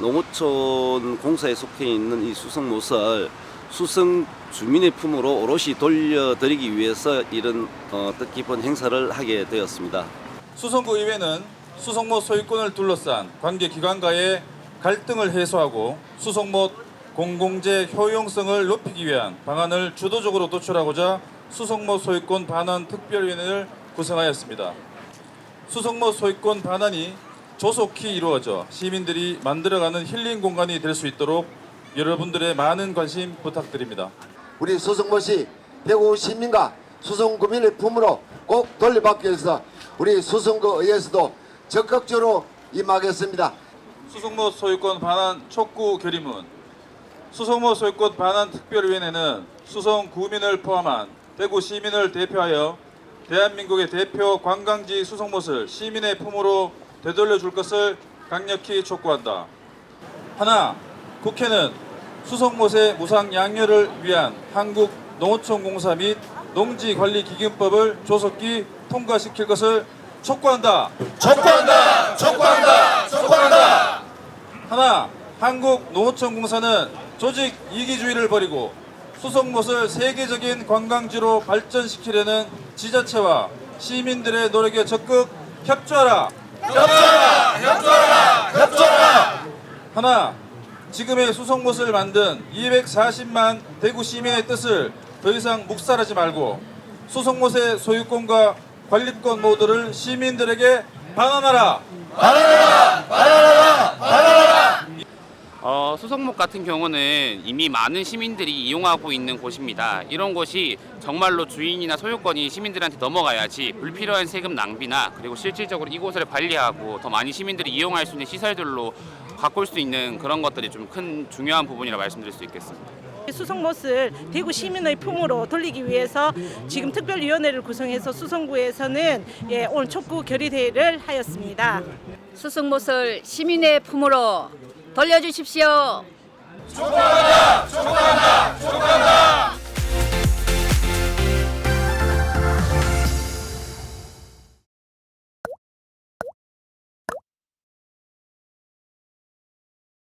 농어촌 공사에 속해 있는 이 수성못을 수성 주민의 품으로 오롯이 돌려드리기 위해서 이런 어, 뜻깊은 행사를 하게 되었습니다. 수성구 의회는 수성못 소유권을 둘러싼 관계 기관과의 갈등을 해소하고 수성못 공공재 효용성을 높이기 위한 방안을 주도적으로 도출하고자 수성못 소유권 반환 특별위원회를 구성하였습니다. 수성못 소유권 반환이 조속히 이루어져 시민들이 만들어가는 힐링 공간이 될 수 있도록 여러분들의 많은 관심 부탁드립니다. 우리 수성못이 대구 시민과 수성 구민의 품으로 꼭 돌려받기 위해서 우리 수성구 의회에서도 적극적으로 임하겠습니다. 수성모 소유권 반환 촉구 결의문 수성모 소유권 반환 특별위원회는 수성 구민을 포함한 대구 시민을 대표하여 대한민국의 대표 관광지 수성못을 시민의 품으로 되돌려 줄 것을 강력히 촉구한다. 하나, 국회는 수성못의 무상 양료를 위한 한국 농어촌 공사 및 농지관리기금법을 조속히 통과시킬 것을 촉구한다. 촉구한다! 촉구한다! 촉구한다! 하나, 한국 농어촌 공사는 조직 이기주의를 버리고 수성못을 세계적인 관광지로 발전시키려는 지자체와 시민들의 노력에 적극 협조하라. 협조하라! 협조하라! 협조하라! 하나, 지금의 수성못을 만든 240만 대구 시민의 뜻을 더 이상 묵살하지 말고 수성못의 소유권과 관리권 모두를 시민들에게 반환하라. 어, 수성목 같은 경우는 이미 많은 시민들이 이용하고 있는 곳입니다. 이런 곳이 정말로 주인이나 소유권이 시민들한테 넘어가야지 불필요한 세금 낭비나 그리고 실질적으로 이곳을 관리하고 더 많이 시민들이 이용할 수 있는 시설들로 바꿀 수 있는 그런 것들이 좀 큰 중요한 부분이라 말씀드릴 수 있겠습니다. 수성못을 대구 시민의 품으로 돌리기 위해서 지금 특별위원회를 구성해서 수성구에서는 예, 오늘 촉구 결의대회를 하였습니다. 수승못을 시민의 품으로 돌려주십시오. 촉구한다! 촉구한다! 촉구한다!